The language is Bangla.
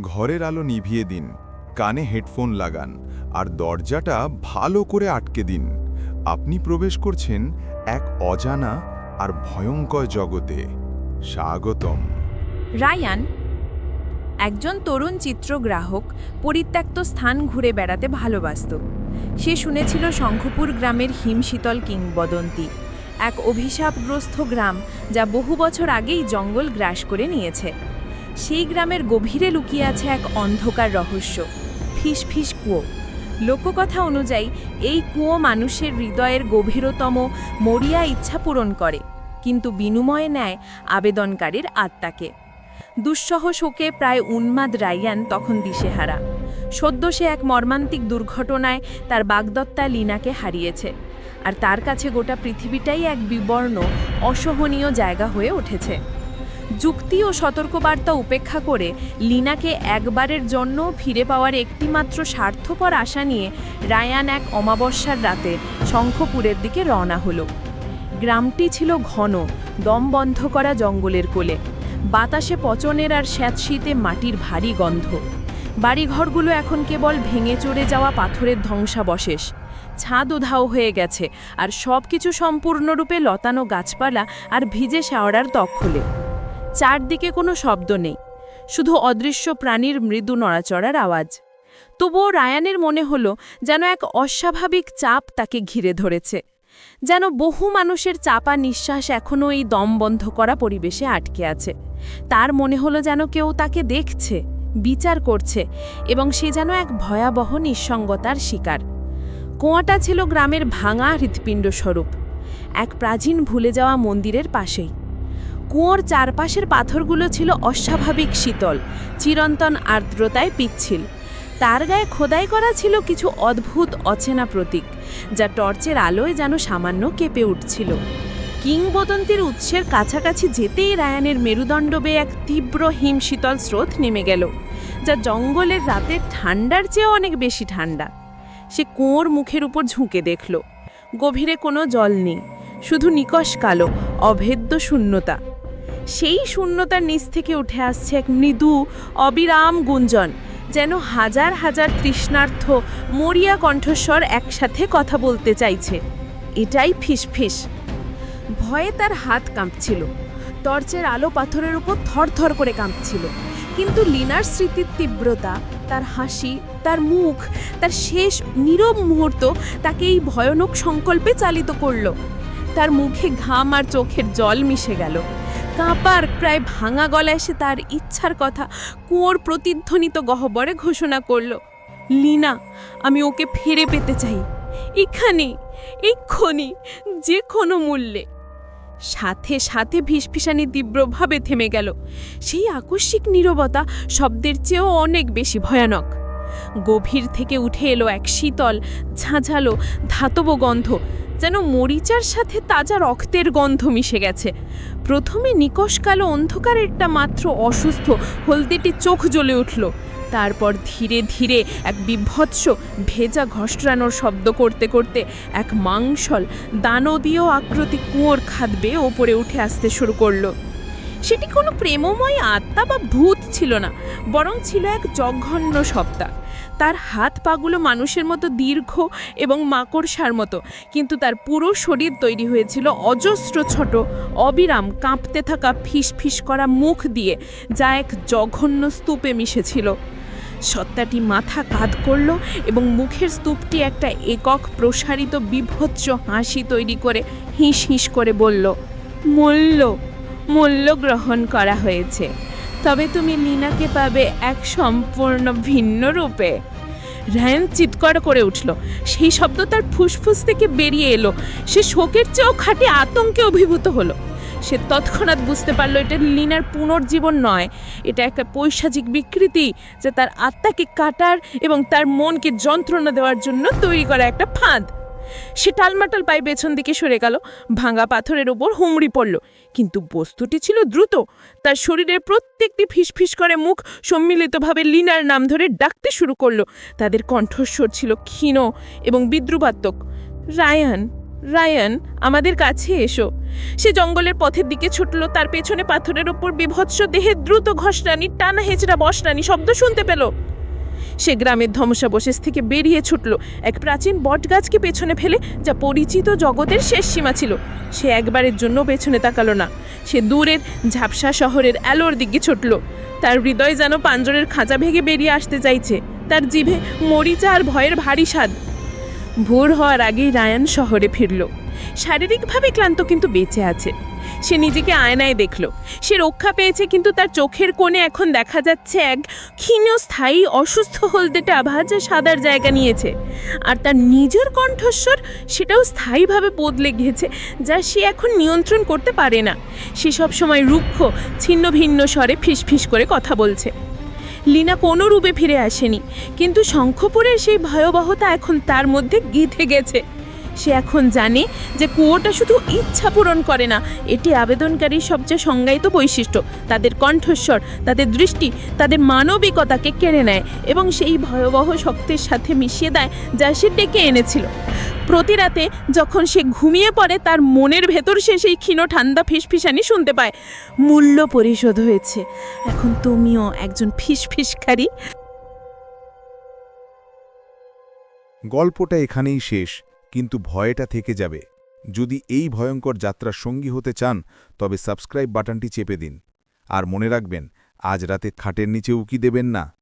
ঘরের আলো নিভিয়ে দিন, কানে হেডফোন লাগান, আর দরজাটা ভালো করে আটকে দিন। আপনি প্রবেশ করছেন এক অজানা আর ভয়ঙ্কর জগতে। স্বাগতম। রায়ান, একজন তরুণ চিত্রগ্রাহক পরিত্যক্ত স্থান ঘুরে বেড়াতে ভালোবাসত। সে শুনেছিল শঙ্খপুর গ্রামের হিমশীতল কিংবদন্তি, এক অভিশাপগ্রস্ত গ্রাম যা বহু বছর আগেই জঙ্গল গ্রাস করে নিয়েছে। সেই গ্রামের গভীরে লুকিয়ে আছে এক অন্ধকার রহস্য। ফিস কুয়ো। লোককথা অনুযায়ী, এই কুয়ো মানুষের হৃদয়ের গভীরতম মরিয়া ইচ্ছা পূরণ করে, কিন্তু বিনিময়ে নেয় আবেদনকারীর আত্মাকে। দুঃসহ শোকে প্রায় উন্মাদ রাইয়ান তখন দিশেহারা। সদ্য সে এক মর্মান্তিক দুর্ঘটনায় তার বাগদত্তা লিনাকে হারিয়েছে, আর তার কাছে গোটা পৃথিবীটাই এক বিবর্ণ, অসহনীয় জায়গা হয়ে উঠেছে। যুক্তি ও সতর্কবার্তা উপেক্ষা করে লিনাকে একবারের জন্য ফিরে পাওয়ার একটিমাত্র স্বার্থপর আশা নিয়ে রায়ান এক অমাবস্যার রাতে শঙ্খপুরের দিকে রওনা হলো। গ্রামটি ছিল ঘন, দম বন্ধ করা জঙ্গলের কোলে। বাতাসে পচনের আর স্যাঁতশীতে মাটির ভারী গন্ধ। বাড়িঘরগুলো এখন কেবল ভেঙে চড়ে যাওয়া পাথরের ধ্বংসাবশেষ। ছাদ উধাও হয়ে গেছে, আর সব কিছু সম্পূর্ণরূপে লতানো গাছপালা আর ভিজে শাওড়ার দখলে চারদিকে কোনো শব্দ নেই, শুধু অদৃশ্য প্রাণীর মৃদু নড়াচড়ার আওয়াজ। তবুও রায়ানের মনে হলো যেন এক অস্বাভাবিক চাপ তাকে ঘিরে ধরেছে, যেন বহু মানুষের চাপা নিঃশ্বাস এখনও এই দম বন্ধ করা পরিবেশে আটকে আছে। তার মনে হলো যেন কেউ তাকে দেখছে, বিচার করছে এবং সে যেন এক ভয়াবহ নিঃসঙ্গতার শিকার। কুয়াটা ছিল গ্রামের ভাঙা হৃৎপিণ্ড স্বরূপ, এক প্রাচীন ভুলে যাওয়া মন্দিরের পাশেই। কুয়োর চারপাশের পাথরগুলো ছিল অস্বাভাবিক শীতল, চিরন্তন আর্দ্রতায় পিচ্ছিল। তার গায়ে খোদাই করা ছিল কিছু অদ্ভুত, অচেনা প্রতীক, যা টর্চের আলোয় যেন সামান্য কেঁপে উঠছিল। কিংবদন্তির উৎসের কাছাকাছি যেতেই রায়ানের মেরুদণ্ড বেয়ে এক তীব্র হিম শীতল স্রোত নেমে গেল, যা জঙ্গলের রাতের ঠান্ডার চেয়েও অনেক বেশি ঠান্ডা। সে কুয়োর মুখের উপর ঝুঁকে দেখল। গভীরে কোনো জল নেই, শুধু নিকশ কালো, অভেদ্য শূন্যতা। সেই শূন্যতার নিচ থেকে উঠে আসছে এক মৃদু, অবিরাম গুঞ্জন, যেন হাজার হাজার তৃষ্ণার্থ মরিয়া কণ্ঠস্বর একসাথে কথা বলতে চাইছে। এটাই ফিসফিস। ভয়ে তার হাত কাঁপছিল। টর্চের আলো পাথরের উপর থরথর করে কাঁপছিল। কিন্তু লিনার স্মৃতির তীব্রতা, তার হাসি, তার মুখ, তার শেষ নীরব মুহূর্ত তাকে এই ভয়ানক সংকল্পে চালিত করল। তার মুখে ঘাম আর চোখের জল মিশে গেল। কাঁপার প্রায় ভাঙা গলায় সে তার ইচ্ছার কথা কুয়োর প্রতিধ্বনিত গহ্বরে ঘোষণা করল, লিনা, আমি ওকে ফিরে পেতে চাই। এখানে, এক্ষুনি, যে কোনো মূল্যে। সাথে সাথে ভিসফিসানি তীব্রভাবে থেমে গেল। সেই আকস্মিক নীরবতা শব্দের চেয়েও অনেক বেশি ভয়ানক। গভীর থেকে উঠে এলো এক শীতল, ঝাঁঝালো, ধাতব গন্ধ। যেন মরিচার সাথে তাজা রক্তের গন্ধ মিশে গেছে। প্রথমে নিকশ কালো অন্ধকারেরটা মাত্র অসুস্থ, হলদেটি চোখ জ্বলে উঠল। তারপর ধীরে ধীরে এক বিভৎস, ভেজা ঘষ্টরানোর শব্দ করতে করতে এক মাংসল, দানবীয় আকৃতি কুয়োর খাদ বেয়ে ওপরে উঠে আসতে শুরু করল। সেটি কোনো প্রেমময় আত্মা বা ভূত ছিল না, বরং ছিল এক জঘন্য সত্তা। তার হাত পাগুলো মানুষের মতো দীর্ঘ এবং মাকড়সার মতো। কিন্তু তার পুরো শরীর তৈরি হয়েছিল অজস্র ছোট, অবিরাম কাঁপতে থাকা ফিস করা মুখ দিয়ে, যা এক জঘন্য স্তূপে মিশেছিল। সত্তাটি মাথা কাঁধ করল এবং মুখের স্তূপটি একটা একক প্রসারিত বিভৎস হাসি তৈরি করে হিস হিস করে বলল, মূল্য মূল্য গ্রহণ করা হয়েছে। তবে তুমি লিনাকে পাবে এক সম্পূর্ণ ভিন্ন রূপে। রায়ান চিৎকার করে উঠল। সেই শব্দ তার ফুসফুস থেকে বেরিয়ে এলো। সে শোকের চেয়েও খাটে আতঙ্কে অভিভূত হলো। সে তৎক্ষণাৎ বুঝতে পারল এটা লিনার পুনর্জীবন নয়। এটা একটা পৈশাচিক বিকৃতি যে তার আত্মাকে কাটার এবং তার মনকে যন্ত্রণা দেওয়ার জন্য তৈরি করা একটা ফাঁদ। সে টালমাটাল পায়ে পেছন দিকে সরে গেল, ভাঙা পাথরের ওপর হুমড়ি পড়ল। কিন্তু বস্তুটি ছিল দ্রুত, তার শরীরের প্রত্যেকটি ফিসফিস করে মুখ সম্মিলিতভাবে লিনার নাম ধরে ডাকতে শুরু করল। তাদের কণ্ঠস্বর ছিল ক্ষীণ এবং বিদ্রুপাত্মক। রায়ান রায়ান, আমাদের কাছে এসো। সে জঙ্গলের পথের দিকে ছুটল, তার পেছনে পাথরের ওপর বিভৎস দেহে দ্রুত ঘষরানি টানা হেঁচড়া বসরানি শব্দ শুনতে পেল। সে গ্রামের ধ্বংসাবশেষ থেকে বেরিয়ে ছুটল। এক প্রাচীন বটগাছকে পেছনে ফেলে যা পরিচিত জগতের শেষ সীমা ছিল। সে একবারের জন্য পেছনে তাকালো না। সে দূরের ঝাপসা শহরের আলোর দিকে ছুটল। তার হৃদয় যেন পাঞ্জরের খাঁচা ভেঙে বেরিয়ে আসতে চাইছে। তার জিভে মরিচা আর ভয়ের ভারী স্বাদ। ভোর হওয়ার আগেই রায়ান শহরে ফিরল। শারীরিকভাবে ক্লান্ত কিন্তু বেঁচে আছে। সে নিজেকে আয়নায় দেখল। সে রক্ষা পেয়েছে কিন্তু তার চোখের কোণে এখন দেখা যাচ্ছে এক ক্ষীণ স্থায়ী অসুস্থ হলদেটা যা সাদার জায়গা নিয়েছে। আর তার নিজের কণ্ঠস্বর সেটাও স্থায়ীভাবে বদলে গিয়েছে, যা সে এখন নিয়ন্ত্রণ করতে পারে না। সে সব সময় রুক্ষ, ছিন্ন ভিন্ন স্বরে ফিসফিস করে কথা বলছে। লীনা কোনো রূপে ফিরে আসেনি, কিন্তু শঙ্খপুরের সেই ভয়াবহতা এখন তার মধ্যে গিঁথে গেছে। সে এখন জানে যে কুয়োটা শুধু ইচ্ছা পূরণ করে না, এটি আবেদনকারীর সবচেয়ে সংজ্ঞায়িত বৈশিষ্ট্য। তাদের কণ্ঠস্বর, তাদের দৃষ্টি, তাদের মানবিকতাকে কেড়ে নেয় এবং সেই ভয়াবহ শক্তির সাথে মিশিয়ে দেয় যা সে ডেকে এনেছিল। প্রতি রাতে যখন সে ঘুমিয়ে পড়ে, তার মনের ভেতর সে সেই ক্ষীণ ঠান্ডা ফিসফিসানি শুনতে পায়। মূল্য পরিশোধ হয়েছে। এখন তুমিও একজন ফিসফিসকারী। গল্পটা এখানেই শেষ। কিন্তু ভয়টা থেকে যাবে। যদি এই ভয়ঙ্কর যাত্রার সঙ্গী হতে চান, তবে সাবস্ক্রাইব বাটনটি চেপে দিন। আর মনে রাখবেন, আজ রাতে খাটের নিচে উকি দেবেন না।